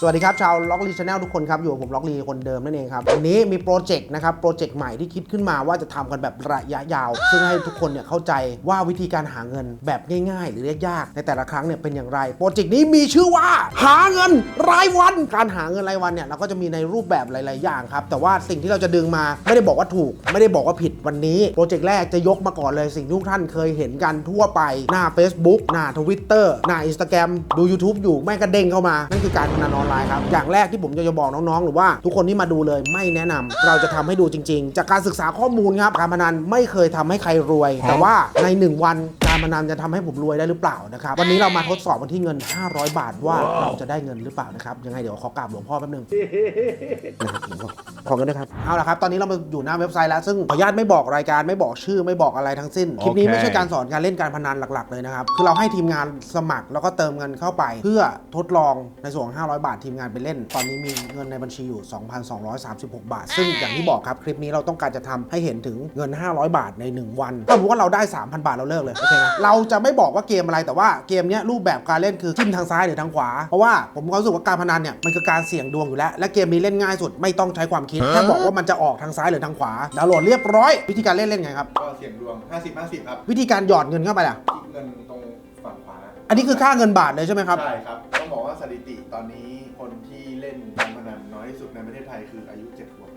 สวัสดีครับ ชาวล็อกลีชาแนลทุกคนครับ อยู่กับผมล็อกลีคนเดิมนั่นเองครับ วันนี้มีโปรเจกต์นะครับ โปรเจกต์ใหม่ที่คิดขึ้นมาว่าจะทำกันแบบระยะยาว ซึ่งให้ทุกคนเนี่ยเข้าใจว่าวิธีการหาเงินแบบง่ายๆ หรือยากๆในแต่ละครั้งเนี่ยเป็นอย่างไร โปรเจกต์นี้มีชื่อว่า หาเงินรายวัน การหาเงินรายวันเนี่ยเราก็จะมีในรูปแบบหลาย ๆ อย่างครับ แต่ว่าสิ่งที่เราจะดึงมาไม่ได้บอกว่าถูก ไม่ได้บอกว่าผิดวันนี้ โปรเจกต์แรกจะยกมาก่อนเลยสิ่งที่ทุกท่านเคยเห็นกันทั่วไปหน้า Facebook หน้า Twitter หน้า Instagram ดู YouTube อยู่แม่งกระเด้งเข้ามานั่นคือการพนันออนไลน์ครับ อย่างแรกที่ผมจะจะบอกน้องๆ หรือว่าทุกคนที่มาดูเลยไม่แนะนำเราจะทำให้ดูจริง ๆ จากการศึกษาข้อมูลครับการพนันไม่เคยทำให้ใครรวย แต่ว่าใน 1 วัน การพนันจะทำให้ผมรวยได้หรือเปล่านะครับวันนี้เรามาทดสอบกันที่เงิน 500 บาทว่าเราจะได้เงินหรือเปล่านะครับยังไงเดี๋ยวขอกราบหลวงพ่อแป๊บนึงนะครับผมก็ขอกันด้วยครับเอาละครับตอนนี้เรามาอยู่หน้าเว็บไซต์แล้ว ซึ่งขออนุญาตไม่บอกรายการไม่บอกชื่อไม่บอกอะไรทั้งสิ้นคลิปนี้โอเคไม่ใช่การสอนการเล่นการพนันหลักๆเลยนะครับคือเราให้ทีมงานสมัครแล้วก็เติมเงินเข้าไป เพื่อทดลองในส่วนของ500 บาททีมงานไปเล่น ตอนนี้มีเงินในบัญชีอยู่ 2,236 บาท ซึ่งอย่างที่บอกครับคลิปนี้เราต้องการจะทำให้เห็นถึงเงิน 500 บาทใน 1 วันถ้าสมมติว่าเราได้ 3,000 บาทเราเลิกเลยโอเคไหมเราจะไม่บอกว่าเกมอะไรแต่ว่าเกมเนี้ยรูปแบบการเล่นคือจิ้มทางซ้ายหรือทางขวา เพราะว่าผมมีความรู้สึกว่าการพนันเนี่ยมันคือการเสี่ยงดวงอยู่แล้ว และเกมนี้เล่นง่ายสุดไม่ต้องใช้ความคิดแค่บอกว่ามันจะออกทางซ้ายหรือทางขวาดาวน์โหลดเรียบร้อย วิธีการเล่นเล่นไงครับก็เสี่ยงดวง 50 50 ครับวิธีการหยอดเงินเข้าไปล่ะคลิกเงินตรงฝั่งขวาอันนี้คือค่าเงินบาทเลยใช่ไหมครับ ใช่ครับต้องบอกว่าสถิติตอนนี้คนที่เล่นการพนันน้อยที่สุดในประเทศไทยคืออายุ7ขวบ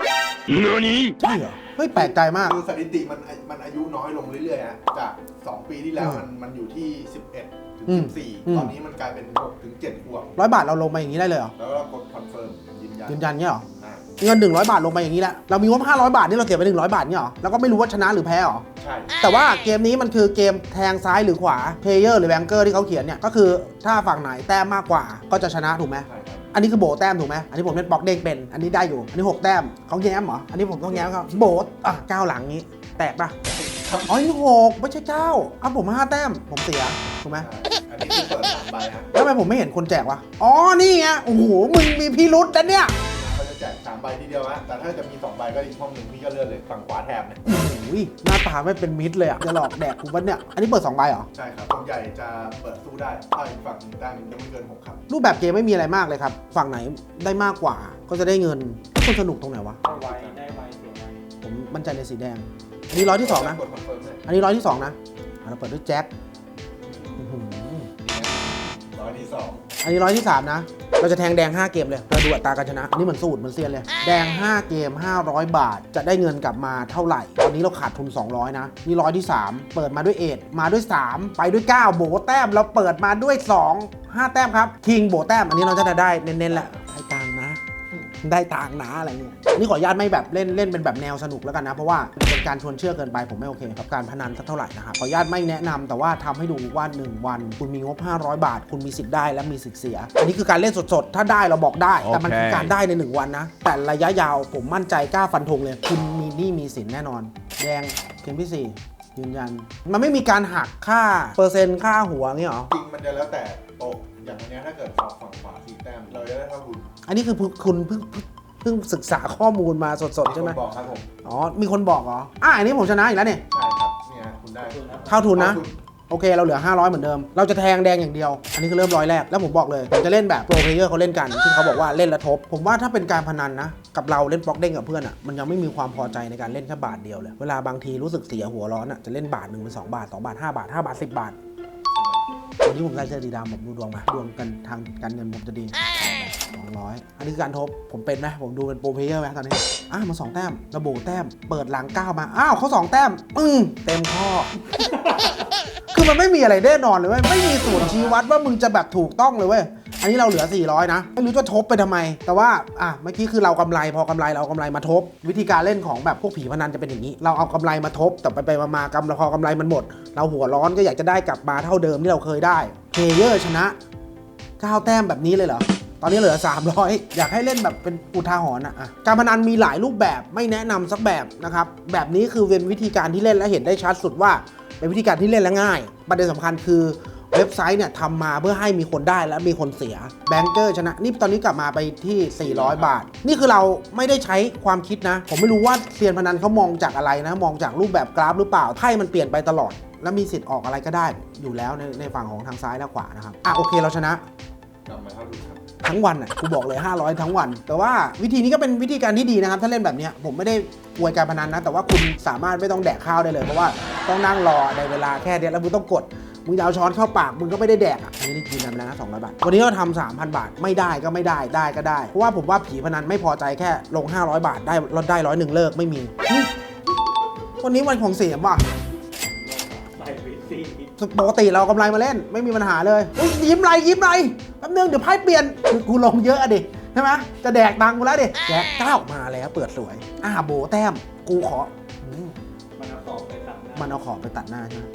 ใช่เหรอ เฮ้ยแปลกใจมากคือสถิติมันมันอายุน้อยลงเรื่อยๆฮะจาก 2 ปีที่แล้วอืมมันมันอยู่ที่ 11 ถึง อืมอืม 14 ตอนนี้มันกลายเป็น 6 ถึง7ขวบร้อยบาทเราลงไปอย่างนี้ได้เลยเหรอแล้วก็กดคอนเฟิร์มยืนยันยืนยันเงี้ยเหรออ่าเงิน 100 บาทลงไปอย่างนี้แหละเรามีงบ500 บาทนี่เราเสียไป100 บาทเนี่ยเหรอแล้วก็ไม่รู้ว่าชนะหรือแพ้เหรอ ใช่ แต่ว่าเกมนี้มันคือเกมแทงซ้ายหรือขวาเพลเยอร์หรือแบงเกอร์ที่เขาเขียนเนี่ย ก็คือถ้าฝั่งไหนแต้มมากกว่าก็จะชนะถูกไหม ใช่ครับ อันนี้คือโบแต้มถูกไหมอันนี้ผมเล่นบล็อกเด้งเป็น อันนี้ได้อยู่ อันนี้ 6 แต้มเขาแง้มเหรอ อันนี้ผมต้องแง้มเขาโบอะก้าวหลังนี้ แตกปะอ๋อนี่หกไม่ใช่เก้าอะผมห้าแต้ม ผมเสียถูกไหมใช่อันนี้คือเปิดสามใบฮะแล้วทำไมผมไม่เห็นคนแจกวะ อ๋อ นี่ไง โอ้โห มึงมีพิรุษนะเนี่ยเขาจะ แจกสามใบทีเดียวฮะแต่ถ้าจะมีสองใบก็อีกห้องหนึ่งพี่ก็เลื่อนเลยฝั่งขวาแถบเนี่ยโอ้ยหน้าตาไม่เป็นมิตรเลยอะจะหลอกแดกกูปะเนี่ย อันนี้เปิด2ใบเหรอ ใช่ครับส่วนใหญ่จะเปิดสู้ได้ถ้าอีกฝั่งหนึ่งได้ยังไม่เกินหกครับรูปแบบเกมไม่มีอะไรมากเลยครับ ฝั่งไหนได้มากกว่าก็จะได้เงินคนสนุกตรงไหนวะ ได้ไวได้ไวเสียไวผมมั่นใจในสีแดง อันนี้ร้อยที่สองนะ กดคอนเฟิร์มเลยอันนี้ร้อยที่สองนะอะเราเปิดด้วยแจ็คอื้อหือร้อย ที่สองอันนี้ร้อยที่สามนะ เราจะแทงแดง 5 เกมเลยเราดูอัตราการชนะ อันนี้เหมือนสูตรเหมือนเซียนเลย แดง 5 เกม 500 บาท จะได้เงินกลับมาเท่าไหร่ ตอนนี้เราขาดทุน 200 นะ นี่ร้อยที่ 3 เปิดมาด้วยเอทมาด้วย 3 ไปด้วย 9 โบแต้ม เราเปิดมาด้วย 2 5 แต้มครับ คิงโบแต้ม อันนี้เราจะได้เน้นๆแหละได้ตังค์นะ ได้ตังค์นะอะไรเนี่ยอันนี่ขออนุญาตไม่แบบเล่นเล่นเป็นแบบแนวสนุกแล้วกันนะ เพราะว่าเป็นการชวนเชื่อเกินไปผมไม่โอเคกับการพนันสักเท่าไหร่นะครับขออนุญาตไม่แนะนำแต่ว่าทำให้ดูว่า 1 วัน คุณมีงบ 500 บาท คุณมีสิทธิ์ได้และมีสิทธิ์เสีย อันนี้คือการเล่นสดๆ ถ้าได้เราบอกได้ แต่มันคือการได้ใน 1 วันนะ แต่ระยะยาวผมมั่นใจกล้าฟันธงเลย คุณมีหนี้มีสินแน่นอน แดงเกมที่สี่ยืนยัน มันไม่มีการหักค่าเปอร์เซ็นต์ค่าหัวเงี้ยเหรอ จริงมันจะแล้วแต่โต๊ะ อย่างอันเนี้ยถ้าเกิดฝั่งฝั่งขวาสี่แต้มเราจะได้เท่าทุนอันนี้คือคุณเพิ่งเพิ่งเพิ่งศึกษาข้อมูลมาสดๆใช่ไหมคนบอกครับผมอ๋อ มีคนบอกเหรอ อะอันนี้ผมชนะอีกแล้วเนี่ย ใช่ครับเนี่ยคุณได้คุณครับเท่าทุนนะเท่าโอเค เราเหลือ 500 เหมือนเดิม เราจะแทงแดงอย่างเดียว อันนี้คือเริ่มร้อยแรก แล้วผมบอกเลย ผมจะเล่นแบบโปรเพลเยอร์เขาเล่นกันที่เขาบอกว่าเล่นแล้วทบ ผมว่าถ้าเป็นการพนันนะ กับเราเล่นบล็อกเด้งกับเพื่อนอะ มันยังไม่มีความพอใจในการเล่นแค่บาทเดียวเลย เวลาบางทีรู้สึกเสียหัวร้อนอะ จะเล่นบาทหนึ่งเป็นสองบาทสองบาทห้าบาทห้าบาทสิบบาท วันนี้ผมใส่เสื้อสีดำผมดูดวงมา ดวงกันทางการเงินผมจะดีสองร้อยอันนี้คือการทบ ผมเป็นไหมผมดูเป็นโปรเพเยอร์ไหมตอนนี้ อ้าวมาสองแต้ม ระบุแต้ม เปิดหลังก้าวมา อ้าวเขาสองแต้ม อืมเต็มข้อ คือมันไม่มีอะไรแน่นอนเลยเว้ย ไม่มีสูตรชี้วัดว่ามึงจะแบบถูกต้องเลยเว้ย นนี้เราเหลือ 400 นะ ไม่รู้จะทบไปทำไม แต่ว่าอะเมื่อกี้คือเรากำไรพอกำไรเราเอากำไรมาทบ วิธีการเล่นของแบบพวกผีพนันจะเป็นอย่างนี้ เราเอากำไรมาทบ แต่ไปไปมากำพอกำไรมันหมด เราหัวร้อนก็อยากจะได้กลับมาเท่าเดิมที่เราเคยได้เพเยอร์ชนะ9แต้มแบบนี้เลยเหรอตอนนี้เหลือ 300 อยากให้เล่นแบบเป็นอุทาหรณ์อะอะการพนันมีหลายรูปแบบไม่แนะนำสักแบบนะครับ แบบนี้คือเป็นวิธีการที่เล่นและเห็นได้ชัดสุดว่า เป็นวิธีการที่เล่นและง่าย ประเด็นสำคัญคือ เว็บไซต์เนี่ยทำมาเพื่อให้มีคนได้และมีคนเสียแบงเกอร์ชนะนี่ตอนนี้กลับมาไปที่ 400 บาท นี่คือเราไม่ได้ใช้ความคิดนะ ผมไม่รู้ว่าเซียนพนันเขามองจากอะไรนะ มองจากรูปแบบกราฟหรือเปล่าไพ่มันเปลี่ยนไปตลอด และมีสิทธิ์ออกอะไรก็ได้อยู่แล้วในในฝั่งของทางซ้ายและขวานะครับอะโอเคเราชนะกลับมาเท่าทุนครับทั้งวันอะกูบอกเลย 500 ทั้งวัน แต่ว่าวิธีนี้ก็เป็นวิธีการที่ดีนะครับ ถ้าเล่นแบบเนี้ยผมไม่ได้อวยการพนันนะ แต่ว่าคุณสามารถไม่ต้องแดกข้าวได้เลย เพราะว่าต้องนั่งรอในเวลาแค่เดียวแล้วมึงต้องกด มึงจะเอาช้อนเข้าปากมึงก็ไม่ได้แดกอะอันนี้ได้กินกันแล้วนะ200บาท วันนี้เราทำ3,000บาทไม่ได้ก็ไม่ได้ได้ก็ได้ เพราะว่าผมว่าผีพนันไม่พอใจแค่ลง 500 บาทได้ลดได้ร้อยหนึ่งเลิกไม่มีเฮ้ยวันนี้วันของเสียมว่ะไปวีซี่ปกติเรากำไรมาเล่นไม่มีปัญหาเลยอุ๊ยยิ้มไรยิ้มไรแป๊บนึงเดี๋ยวไพ่เปลี่ยนคือกูลงเยอะอะดิใช่ไหมจะแดกตังค์กูแล้วดิแดกเก้ามาแล้วเปิดสวยอ่าโบแต้มกูขออืมมันเอา ของไปตัดหน้ามันเอาของไปตัดหน้าใช่ไหม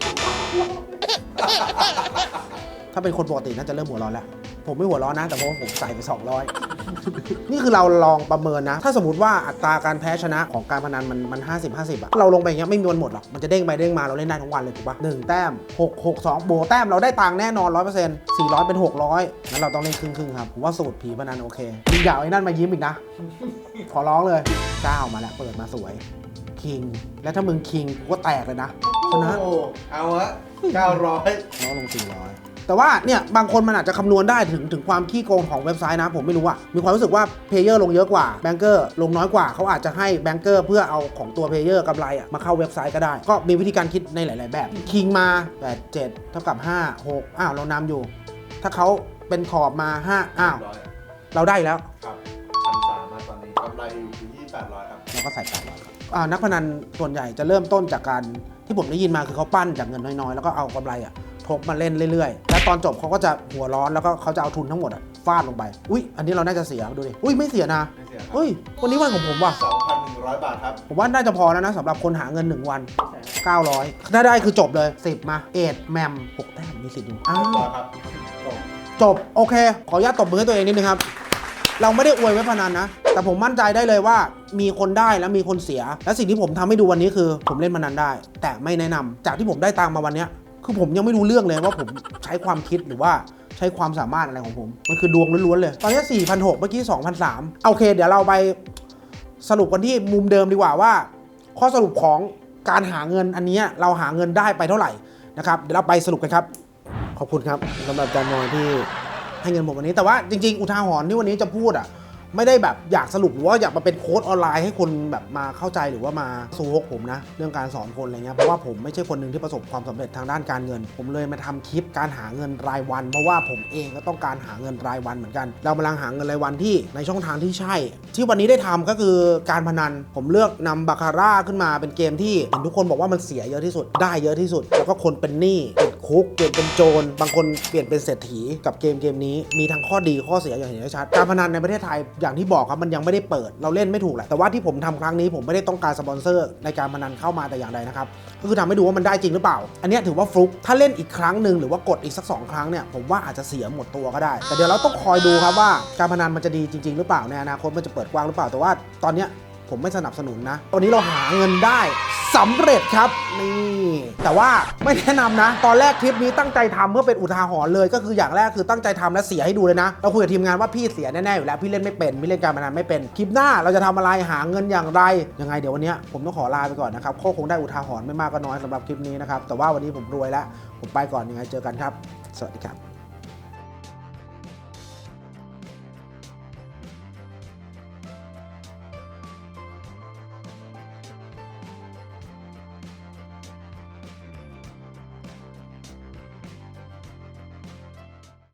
ถ้าเป็นคนปกติน่าจะเริ่มหัวร้อนแล้ว ผมไม่หัวร้อนนะ แต่เพราะว่าผมใส่ไป 200 นี่คือเราลองประเมินนะ ถ้าสมมติว่าอัตราการแพ้ชนะของการพนันมันมัน50 50อะเราลงไปอย่างเงี้ยไม่มีวันหมดหรอก มันจะเด้งไปเด้งมาเราเล่นได้ทั้งวันเลยถูกปะหนึ่งแต้ม6 6 2โบแต้มเราได้ตังค์แน่นอน100% 400เซ็นต์สี่ร้อยเป็น600งั้นเราต้องเล่นครึ่งๆครับผมว่าสูตรผีพนันโอเคมึงอย่าเอาไอ้นั่นมายิ้มอีกนะ ขอร้องเลยเก้ามาแล้วเปิดมาสวย คิง แล้วถ้ามึงคิงกูก็แตกเลยนะชนะโอ้เอาฮะเก้าร้อยน้องลง400แต่ว่าเนี่ยบางคนมันอาจจะคำนวณได้ถึงถึงความขี้โกงของเว็บไซต์นะ ผมไม่รู้อะมีความรู้สึกว่าเพลเยอร์ลงเยอะกว่าแบงเกอร์ลงน้อยกว่าเขาอาจจะให้แบงเกอร์เพื่อเอาของตัวเพลเยอร์กำไรอะมาเข้าเว็บไซต์ก็ได้ ก็มีวิธีการคิดในหลาย ๆ แบบคิงมา8 7เท่ากับ 5 6 อ้าวเรานำอยู่ ถ้าเขาเป็นขอบมา 5 อ้าวร้อยเราได้อีกแล้วครับพันสามมาตอนนี้กำไรอยู่ที่แปดร้อยครับเราก็ใส่แปดร้อยครับอ่า นักพนันส่วนใหญ่จะเริ่มต้นจากการที่ผมได้ยินมาคือเขาปั้นจากเงินน้อยๆ แล้วก็เอากำไรอะทบมาเล่นเรื่อยๆ แล้วตอนจบเขาก็จะหัวร้อนแล้วก็เขาจะเอาทุนทั้งหมดอะฟาดลงไป อุ้ยอันนี้เราน่าจะเสียดูดิ อุ้ยไม่เสียนะไม่เสียครับเฮ้ยวันนี้วันของผมว่ะสองพันหนึ่งร้อยบาทครับ ผมว่าน่าจะพอแล้วนะสำหรับคนหาเงิน 1 วัน 900 ถ้าได้คือจบเลย 10 มา เอ็ดแมม6แต้มมีสิทธิ์อยู่อ้าเรียบวร้อยครับ จบ จบ โอเค ขออนุญาตตบมือให้ตัวเองนิดนึงครับ เราไม่ได้อวยเว็บพนันนะ แต่ผมมั่นใจได้เลยว่ามีคนได้และมีคนเสีย และสิ่งที่ผมทำให้ดูวันนี้คือ ผมเล่นพนันได้ แต่ไม่แนะนำจากที่ผมได้ตังมาวันนี้คือผมยังไม่รู้เรื่องเลยว่าผมใช้ความคิดหรือว่าใช้ความสามารถอะไรของผม มันคือดวงล้วนๆเลย ตอนนี้4 0 0 6เมื่อกี้ 2,003โอเค เดี๋ยวเราไปสรุปกันที่มุมเดิมดีกว่าว่า ข้อสรุปของการหาเงินอันนี้เราหาเงินได้ไปเท่าไหร่นะครับเดี๋ยวเราไปสรุปกันครับ ขอบคุณครับสำหรับอารย์มอยที่ให้เงินผมวันนี้แต่ว่าจริงๆ อุทาหรณ์ที่วันนี้จะพูดอะ ไม่ได้แบบอยากสรุปหรือว่าอยากมาเป็นโค้ดออนไลน์ให้คนแบบมาเข้าใจหรือว่ามาสู้ฮกผมนะ เรื่องการสอนคนอะไรเงี้ยเพราะว่าผมไม่ใช่คนหนึ่งที่ประสบความสำเร็จทางด้านการเงิน ผมเลยมาทำคลิปการหาเงินรายวัน เพราะว่าผมเองก็ต้องการหาเงินรายวันเหมือนกัน เรากำลังหาเงินรายวันที่ในช่องทางที่ใช่ ที่วันนี้ได้ทำก็คือการพนัน ผมเลือกนำบาคาร่าขึ้นมาเป็นเกมที่ทุกคนบอกว่ามันเสียเยอะที่สุดได้เยอะที่สุด แล้วก็คนเป็นหนี้ติด คุก เปลี่ยนเป็นโจร บางคนเปลี่ยนเป็นเศรษฐีกับเกมเกมนี้ มีทั้งข้อดีข้อเสียอย่างเห็นได้ชัด การพนันในประเทศไทยอย่างที่บอกครับมันยังไม่ได้เปิด เราเล่นไม่ถูกแหละ แต่ว่าที่ผมทำครั้งนี้ผมไม่ได้ต้องการสปอนเซอร์ในการพนันเข้ามาแต่อย่างใดนะครับ ก็คือทำให้ดูว่ามันได้จริงหรือเปล่า อันนี้ถือว่าฟลุก ถ้าเล่นอีกครั้งหนึ่งหรือว่ากดอีกสักสองครั้งเนี่ยผมว่าอาจจะเสียหมดตัวก็ได้ แต่เดี๋ยวเราต้องคอยดูครับว่าการพนันมันจะดีจริง ๆ หรือเปล่าในอนาคตมันจะเปิดกว้างหรือเปล่าแต่ว่าตอนนี้ ผมไม่สนับสนุนนะ วันนี้เราหาเงินได้สำเร็จครับนี่แต่ว่าไม่แนะนำนะ ตอนแรกคลิปนี้ตั้งใจทำเพื่อเป็นอุทาหรณ์เลย ก็คืออย่างแรกคือตั้งใจทำและเสียให้ดูเลยนะ เราคุยกับทีมงานว่าพี่เสียแน่ๆอยู่แล้วพี่เล่นไม่เป็นพี่เล่นการพนันไม่เป็นคลิปหน้าเราจะทำอะไรหาเงินอย่างไรยังไงเดี๋ยววันนี้ผมต้องขอลาไปก่อนนะครับก็คงได้อุทาหรณ์ไม่มากก็น้อยสำหรับคลิปนี้นะครับแต่ว่าวันนี้ผมรวยแล้วผมไปก่อนยังไงเจอกันครับ สวัสดีครับ